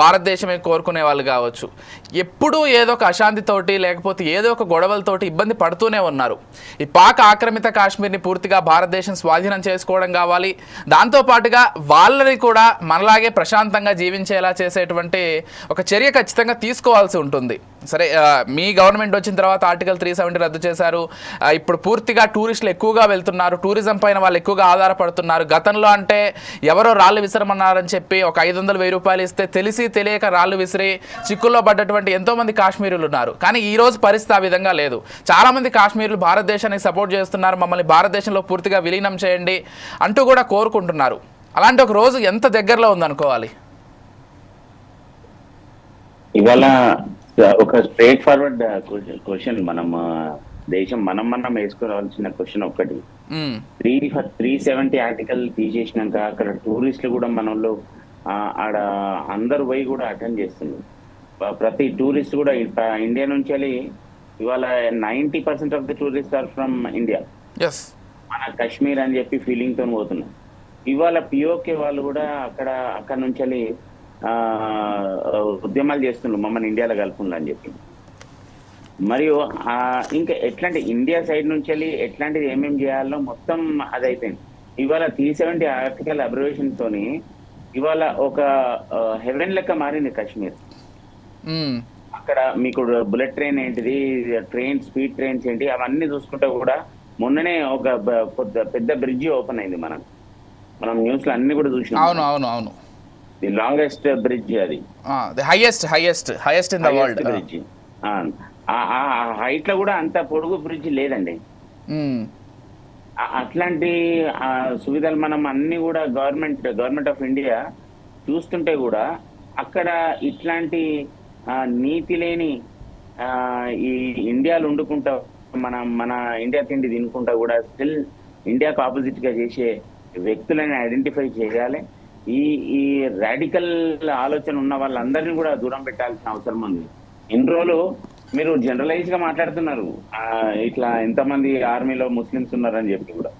భారతదేశమే కోరుకునే వాళ్ళు కావచ్చు. ఎప్పుడూ ఏదో ఒక అశాంతితోటి లేకపోతే ఏదో ఒక గొడవలతోటి ఇబ్బంది పడుతూనే ఉన్నారు. ఈ పాక్ ఆక్రమిత కాశ్మీర్ని పూర్తిగా భారతదేశం స్వాధీనం చేసుకోవడం కావాలి. దాంతోపాటుగా వాళ్ళని కూడా మనలాగే ప్రశాంతంగా జీవించేలా చేసేటువంటి ఒక చర్య ఖచ్చితంగా తీసుకోవాల్సి ఉంటుంది. సరే మీ గవర్నమెంట్ వచ్చిన తర్వాత ఆర్టికల్ త్రీ సెవెంటీ రద్దు చేశారు. ఇప్పుడు పూర్తిగా టూరిస్టులు ఎక్కువగా వెళ్తున్నారు టూరిజం పైన వాళ్ళు ఎక్కువగా ఆధారపడుతున్నారు. గతంలో అంటే ఎవరో రాళ్ళు విసిరమన్నారని చెప్పి ఒక ఐదు వందలు వెయ్యి రూపాయలు ఇస్తే తెలిసి తెలియక రాళ్ళు విసిరి చిక్కుల్లో పడ్డటువంటి ఎంతోమంది కాశ్మీరులు ఉన్నారు. కానీ ఈ రోజు పరిస్థితి ఆ విధంగా లేదు. చాలామంది కాశ్మీరులు భారతదేశానికి సపోర్ట్ చేస్తున్నారు. మమ్మల్ని భారతదేశంలో పూర్తిగా విలీనం చేయండి అంటూ కూడా కోరుకుంటున్నారు. అలాంటి ఒక రోజు ఎంత దగ్గరలో ఉందనుకోవాలి? ఇవాళ ఒక స్ట్రేట్ ఫార్వర్డ్ క్వశ్చన్ మనం ఆ, దేశం మనం మనం వేసుకోవాల్సిన క్వశ్చన్ ఒక్కటి. త్రీ త్రీ సెవెంటీ ఆర్టికల్ తీసేసినాక అక్కడ టూరిస్టులు కూడా మన వాళ్ళు ఆ, ఆడ అందరు పోయి కూడా అటెండ్ చేస్తున్నారు. ప- ప్రతి టూరిస్ట్ కూడా ఇండియా నుంచి వెళ్ళి ఇవాళ ninety percent of the tourist are from India. మన కాశ్మీర్ అని చెప్పి ఫీలింగ్తో పోతున్నాం ఇవాళ పిఓకే వాళ్ళు కూడా అక్కడ అక్కడ నుంచి వెళ్ళి ఉద్యమాలు చేస్తున్నారు మమ్మల్ని ఇండియాలో కలుపుకుందా అని చెప్పి. మరియు ఇంకా ఎట్లాంటి ఇండియా సైడ్ నుంచి వెళ్ళి ఎట్లాంటిది ఏమేమి చేయాలో మొత్తం అది అయిపోయింది ఇవాళ త్రీ సెవెంటీ ఆర్టికల్ అబ్రివేషన్ తోని ఇవాళ ఒక హెవెన్ లెక్క మారింది కాశ్మీర్. అక్కడ మీకు బుల్లెట్ ట్రైన్ ఏంటిది ట్రైన్ స్పీడ్ ట్రైన్స్ ఏంటి అవన్నీ చూసుకుంటే కూడా మొన్ననే ఒక పెద్ద బ్రిడ్జ్ ఓపెన్ అయింది మనం. మనం న్యూస్లో అన్ని కూడా అవును చూసినాం అవును అవును. ది లాంగెస్ట్ బ్రిడ్జ్ అది. The highest highest highest in the world. Bridge. ఆ హైట్లో కూడా అంత పొడుగు బ్రిడ్జ్ లేదండి. అట్లాంటి ఆ, సువిధలు మనం అన్ని కూడా గవర్నమెంట్ గవర్నమెంట్ ఆఫ్ ఇండియా చూస్తుంటే కూడా అక్కడ ఇట్లాంటి ఆ, నీతి లేని ఆ, ఈ ఇండియాలో వండుకుంటా మన మన ఇండియా తిండి తినుకుంటా కూడా స్టిల్ ఇండియాకు ఆపోజిట్గా చేసే వ్యక్తులని ఐడెంటిఫై చేయాలి. ఈ ఈ రాడికల్ ఆలోచన ఉన్న వాళ్ళందరినీ కూడా దూరం పెట్టాల్సిన అవసరం ఉంది. ఇన్ని రోజులు మీరు జనరలైజ్గా మాట్లాడుతున్నారు. ఇట్లా ఎంతమంది ఆర్మీలో ముస్లిమ్స్ ఉన్నారని చెప్పి కూడా.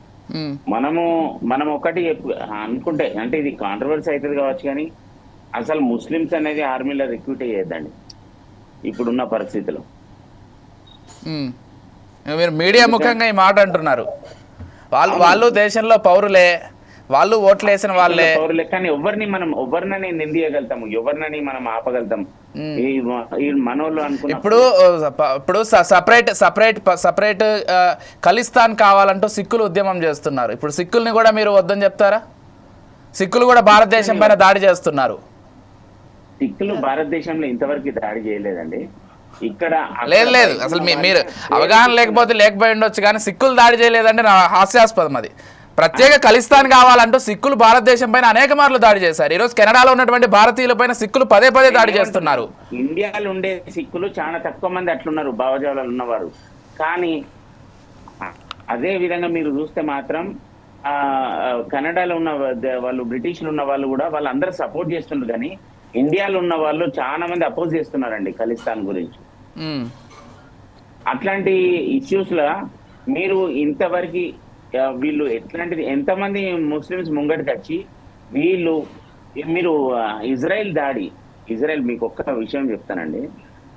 మనము మనం ఒకటి అనుకుంటే అంటే ఇది కాంట్రవర్సీ అవుతుంది కావచ్చు కానీ అసలు ముస్లిమ్స్ అనేది ఆర్మీలో రిక్రూట్ అయ్యేదండి. ఇప్పుడున్న పరిస్థితిలో. మీరు మీడియా ముఖంగా ఈ మాట అంటున్నారు. వాళ్ళు వాళ్ళు దేశంలో పౌరులే వాళ్ళు ఓట్లు వేసిన వాళ్ళే. కానీ ఎవరిని మనం ఎవరినని నిందియగలుగుతాము? ఎవరినని మనం ఆపగలుగుతాం ఇప్పుడు ఇప్పుడు సపరేట్ సపరేట్ సపరేట్ ఖలిస్తాన్ కావాలంటూ సిక్కులు ఉద్యమం చేస్తున్నారు. ఇప్పుడు సిక్కుల్ని కూడా మీరు వద్దని చెప్తారా? సిక్కులు కూడా భారతదేశం పైన దాడి చేస్తున్నారు. సిక్కులు భారతదేశంలో ఇంతవరకు దాడి చేయలేదండి. ఇక్కడ లేదు లేదు. అసలు మీరు అవగాహన లేకపోతే లేకపోయి ఉండొచ్చు కానీ సిక్కులు దాడి చేయలేదంటే నా హాస్యాస్పదం అది. ప్రత్యేక ఖలిస్తాన్ కావాలంటూ సిక్కులు భారతదేశం పైన అనేక మార్లు దాడి చేశారు. ఈరోజు కెనడాలో ఉన్నటువంటి భారతీయుల పైన సిక్కులు పదే పదే దాడి చేస్తున్నారు. ఇండియాలో ఉండే సిక్కులు చాలా తక్కువ మంది అట్లున్నారు భావజాలాలు ఉన్నవారు. కానీ అదే విధంగా మీరు చూస్తే మాత్రం కెనడాలో ఉన్న వాళ్ళు బ్రిటిష్లు ఉన్న వాళ్ళు కూడా వాళ్ళందరూ సపోర్ట్ చేస్తున్నారు. కానీ ఇండియాలో ఉన్న వాళ్ళు చాలా మంది అపోజ్ చేస్తున్నారండి ఖలిస్తాన్ గురించి. అట్లాంటి ఇష్యూస్ లా మీరు ఇంతవరకు వీళ్ళు ఎట్లాంటిది ఎంతమంది ముస్లిమ్స్ ముంగటికి వచ్చి వీళ్ళు మీరు ఇజ్రాయెల్ దాడి ఇజ్రాయెల్ మీకు ఒక్క విషయం చెప్తానండి.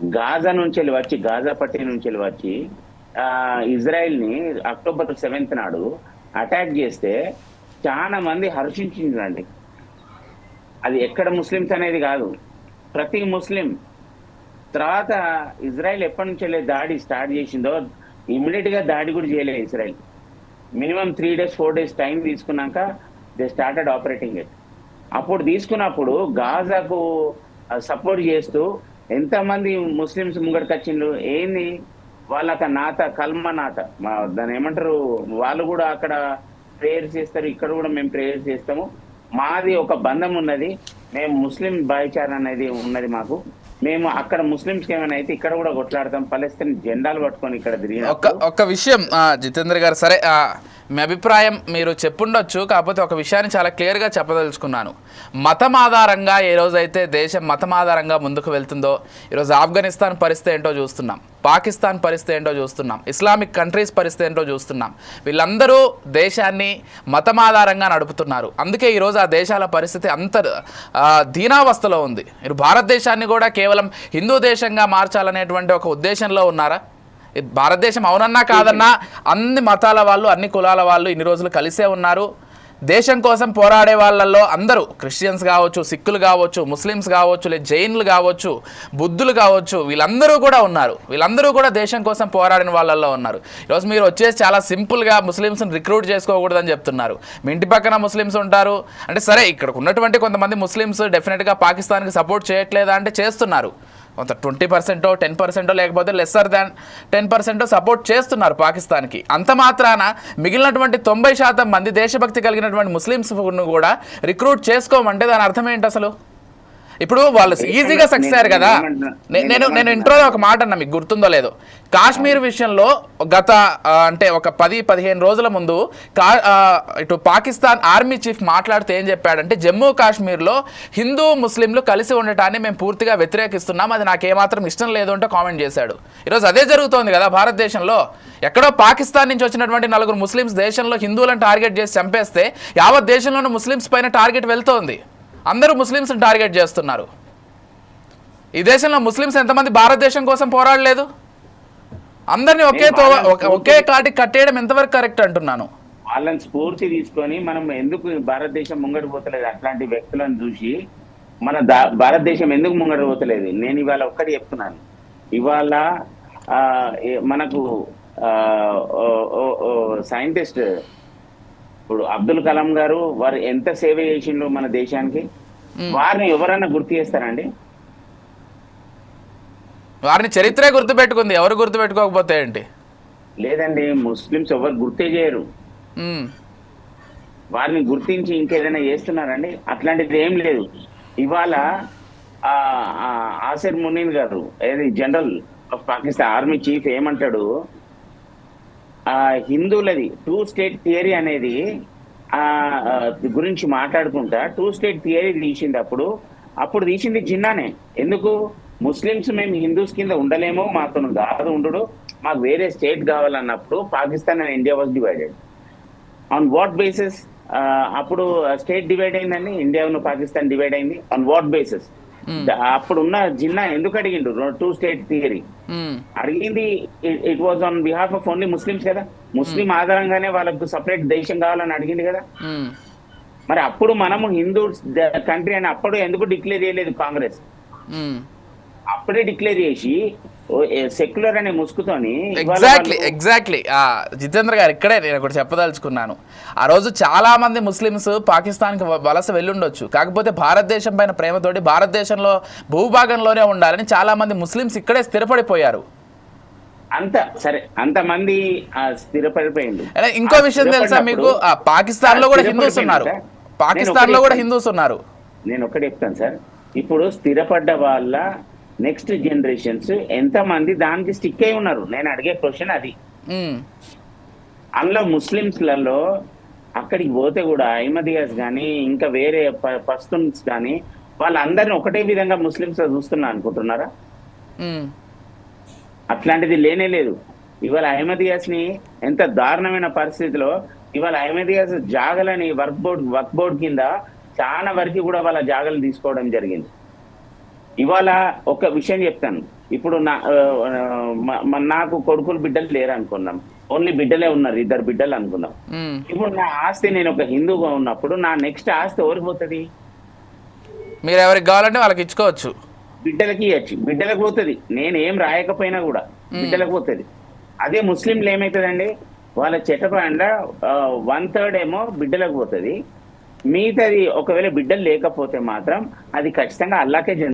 గాజా నుంచి వెళ్ళి వచ్చి గాజా పట్టి నుంచి వెళ్ళి వచ్చి ఆ, ఇజ్రాయెల్ని అక్టోబర్ సెవెంత్ నాడు అటాక్ చేస్తే చాలా మంది హర్షించిందండి. అది ఎక్కడ ముస్లిమ్స్ అనేది కాదు. ప్రతి ముస్లిం తర్వాత ఇజ్రాయెల్ ఎప్పటి నుంచి దాడి స్టార్ట్ చేసిందో ఇమ్మీడియట్గా దాడి కూడా చేయలేదు Israel. Minimum three days four days time తీసుకున్నాక దే స్టార్టెడ్ ఆపరేటింగ్ ఇట్. అప్పుడు తీసుకున్నప్పుడు గాజాకు సపోర్ట్ చేస్తూ ఎంతమంది ముస్లిమ్స్ ముంగడికి వచ్చిండ్రు? ఏంది? వాళ్ళక నాత కల్మ నాత. మా దాన్ని ఏమంటారు? వాళ్ళు కూడా అక్కడ ప్రేయర్ చేస్తారు ఇక్కడ కూడా మేము ప్రేయర్ చేస్తాము. మాది ఒక బంధం ఉన్నది. మేము ముస్లిం భాయిచార అనేది ఉన్నది మాకు. మేము అక్కడ ముస్లింస్ ఏమైనా అయితే ఇక్కడ కూడా కొట్లాడతాం పలస్తీన్ జెండాలు పట్టుకొని ఇక్కడ ఒక్క ఒక్క విషయం జితేందర్ జితేంద్ర గారు సరే మీ అభిప్రాయం మీరు చెప్పుండొచ్చు కాకపోతే ఒక విషయాన్ని చాలా క్లియర్గా చెప్పదలుచుకున్నాను. మతం ఆధారంగా ఏ రోజైతే దేశం మతం ఆధారంగా ముందుకు వెళ్తుందో ఈరోజు ఆఫ్ఘనిస్తాన్ పరిస్థితి ఏంటో చూస్తున్నాం. పాకిస్తాన్ పరిస్థితి ఏంటో చూస్తున్నాం. ఇస్లామిక్ కంట్రీస్ పరిస్థితి ఏంటో చూస్తున్నాం. వీళ్ళందరూ దేశాన్ని మతం ఆధారంగా నడుపుతున్నారు. అందుకే ఈరోజు ఆ దేశాల పరిస్థితి అంత దీనావస్థలో ఉంది. మీరు భారతదేశాన్ని కూడా కేవలం హిందూ దేశంగా మార్చాలనేటువంటి ఒక ఉద్దేశంలో ఉన్నారా? భారతదేశం అవునన్నా కాదన్నా అన్ని మతాల వాళ్ళు అన్ని కులాల వాళ్ళు ఇన్ని రోజులు కలిసే ఉన్నారు. దేశం కోసం పోరాడే వాళ్ళల్లో అందరూ క్రిస్టియన్స్ కావచ్చు సిక్కులు కావచ్చు ముస్లిమ్స్ కావచ్చు లేదా జైన్లు కావచ్చు బుద్ధులు కావచ్చు వీళ్ళందరూ కూడా ఉన్నారు. వీళ్ళందరూ కూడా దేశం కోసం పోరాడిన వాళ్ళల్లో ఉన్నారు. ఈరోజు మీరు వచ్చేసి చాలా సింపుల్గా ముస్లిమ్స్ని రిక్రూట్ చేసుకోకూడదని చెప్తున్నారు. మీ ఇంటి పక్కన ముస్లిమ్స్ ఉంటారు. అంటే సరే ఇక్కడ ఉన్నటువంటి కొంతమంది ముస్లిమ్స్ డెఫినెట్గా పాకిస్తాన్కి సపోర్ట్ చేయట్లేదా అంటే చేస్తున్నారు. కొంత ట్వంటీ పర్సెంటో టెన్ పర్సెంటో లేకపోతే లెస్సర్ దాన్ టెన్ పర్సెంటో సపోర్ట్ చేస్తున్నారు పాకిస్తాన్కి. అంత మాత్రాన మిగిలినటువంటి తొంభై శాతం మంది దేశభక్తి కలిగినటువంటి ముస్లిమ్స్ను కూడా రిక్రూట్ చేసుకోమంటే దాని అర్థం ఏంటి అసలు? ఇప్పుడు వాళ్ళు ఈజీగా సక్సెస్ అయ్యారు కదా? నేను నేను ఇంట్రోలో ఒక మాట అన్నా మీకు గుర్తుందో లేదో. కాశ్మీర్ విషయంలో గత అంటే ఒక పది పదిహేను రోజుల ముందు కా ఇటు పాకిస్తాన్ ఆర్మీ చీఫ్ మాట్లాడితే ఏం చెప్పాడంటే జమ్మూ కాశ్మీర్లో హిందూ ముస్లింలు కలిసి ఉండటాన్ని మేము పూర్తిగా వ్యతిరేకిస్తున్నాం. అది నాకు ఏమాత్రం ఇష్టం లేదు అంటే కామెంట్ చేశాడు. ఈరోజు అదే జరుగుతోంది కదా భారతదేశంలో. ఎక్కడో పాకిస్తాన్ నుంచి వచ్చినటువంటి నలుగురు ముస్లిమ్స్ దేశంలో హిందువులను టార్గెట్ చేసి చంపేస్తే యావత్ దేశంలోని ముస్లిమ్స్ పైన టార్గెట్ వెళ్తోంది. అందరూ ముస్లిమ్స్ని టార్గెట్ చేస్తున్నారు. ఈ దేశంలో ముస్లిమ్స్ ఎంతమంది భారతదేశం కోసం పోరాడలేదు? అందరినీ ఒకే ఒక- కాటికి కట్టేయడం ఎంతవరకు కరెక్ట్ అంటున్నాను? వాళ్ళని స్ఫూర్తి తీసుకొని మనం ఎందుకు భారతదేశం ముంగడు పోతలేదు? అట్లాంటి వ్యక్తులను చూసి మన దా- భారతదేశం ఎందుకు ముంగడు పోతలేదు? నేను ఇవాళ ఒక్కటి చెప్తున్నాను. ఇవాళ మనకు సైంటిస్ట్ ఇప్పుడు అబ్దుల్ కలాం గారు వారు ఎంత సేవ చేసిండ్రు మన దేశానికి? వారిని ఎవరన్నా గుర్తు చేస్తారండి వారిని చరిత్రే గుర్తుపెట్టుకుంది. ఎవరు గుర్తుపెట్టుకోకపోతే ఏంటి? లేదండి ముస్లిమ్స్ ఎవరు గుర్తే చేయరు. వారిని గుర్తించి ఇంకేదైనా చేస్తున్నారండి అట్లాంటిది ఏం లేదు. ఇవాళ ఆసిర్ మునీన్ గారు ఏది general of Pakistan army chief ఏమంటాడు? ఆ హిందువులది టూ స్టేట్ థియరీ అనేది ఆ గురించి మాట్లాడుకుంటా. టూ స్టేట్ థియరీ తీసింది అప్పుడు. అప్పుడు తీసింది జిన్నానే. ఎందుకు? ముస్లిమ్స్ మేము హిందూస్ కింద ఉండలేమో మాతో కాదు ఉండడు. మాకు వేరే స్టేట్ కావాలన్నప్పుడు Pakistan and India was divided on what basis అప్పుడు స్టేట్ డివైడ్ అయిందండి ఇండియా పాకిస్తాన్ డివైడ్ అయింది. ఆన్ వాట్ బేసిస్ అప్పుడు ఉన్న జిన్నా ఎందుకు అడిగిండు టూ స్టేట్ థియరీ అడిగింది it was on behalf of only Muslims కదా? ముస్లిం ఆధారంగానే వాళ్ళకు సపరేట్ దేశం కావాలని అడిగింది కదా? మరి అప్పుడు మనము హిందూ కంట్రీ అని అప్పుడు ఎందుకు డిక్లేర్ చేయలేదు కాంగ్రెస్. అప్పుడే డిక్లేర్ చేసి సెక్యులర్ అనే ముసుగుతోని ఎగ్జాక్ట్లీ ఎగ్జాక్ట్లీ జితేంద్ర గారు ఇక్కడే నేను ఒకటి చెప్పదలుచుకున్నాను. ఆ రోజు చాలా మంది ముస్లిమ్స్ పాకిస్తాన్కి వలస వెళ్ళుండొచ్చు. కాకపోతే భారతదేశం పైన ప్రేమతోటి భారతదేశంలో భూభాగంలోనే ఉండాలని చాలా మంది ముస్లిమ్స్ ఇక్కడే స్థిరపడిపోయారు. అంత సరే అంతమంది ఆ, స్థిరపడిపోయింది ఇంకో విషయం తెలుసా మీకు? ఆ, పాకిస్తాన్లో కూడా హిందూస్ ఉన్నారు. పాకిస్తాన్లో నేను కూడా హిందూస్ ఉన్నారు. నేను ఒకటి చెప్తాను సార్. ఇప్పుడు స్థిరపడ్డ వాళ్ళ నెక్స్ట్ జనరేషన్స్ ఎంత మంది దానికి స్టిక్ అయి ఉన్నారు? నేను అడిగే క్వశ్చన్ అది. అందులో ముస్లిమ్స్లలో అక్కడికి పోతే కూడా అహ్మదియాస్ కానీ ఇంకా వేరే పస్తున్స్ కానీ వాళ్ళందరిని ఒకటే విధంగా ముస్లిమ్స్ చూస్తున్నా అనుకుంటున్నారా? అట్లాంటిది లేనే లేదు. ఇవాళ అహ్మదియాస్ని ఎంత దారుణమైన పరిస్థితిలో ఇవాళ అహ్మదియాస్ జాగలని వర్క్ బోర్డ్ వర్క్ బోర్డ్ కింద చాలా వరకు కూడా వాళ్ళ జాగలు తీసుకోవడం జరిగింది. ఇవాళ ఒక విషయం చెప్తాను. ఇప్పుడు నా నాకు కొడుకులు బిడ్డలు లేరు అనుకున్నాం ఓన్లీ బిడ్డలే ఉన్నారు ఇద్దరు బిడ్డలు అనుకుందాం ఉమ్, ఇప్పుడు నా ఆస్తి నేను ఒక హిందూగా ఉన్నప్పుడు నా నెక్స్ట్ ఆస్తి ఎవరికి పోతుంది? మీరు ఎవరికి కావాలంటే వాళ్ళకి ఇచ్చుకోవచ్చు. బిడ్డలకి ఇవ్వచ్చు బిడ్డలకు పోతుంది. నేను ఏం రాయకపోయినా కూడా బిడ్డలకు పోతుంది. అదే ముస్లింలు ఏమవుతుందండి వాళ్ళ చెట్టపండ వన్ థర్డ్ ఏమో బిడ్డలకు పోతుంది. మిగతాది ఒకవేళ బిడ్డలు లేకపోతే మాత్రం అది ఖచ్చితంగా అల్లాకే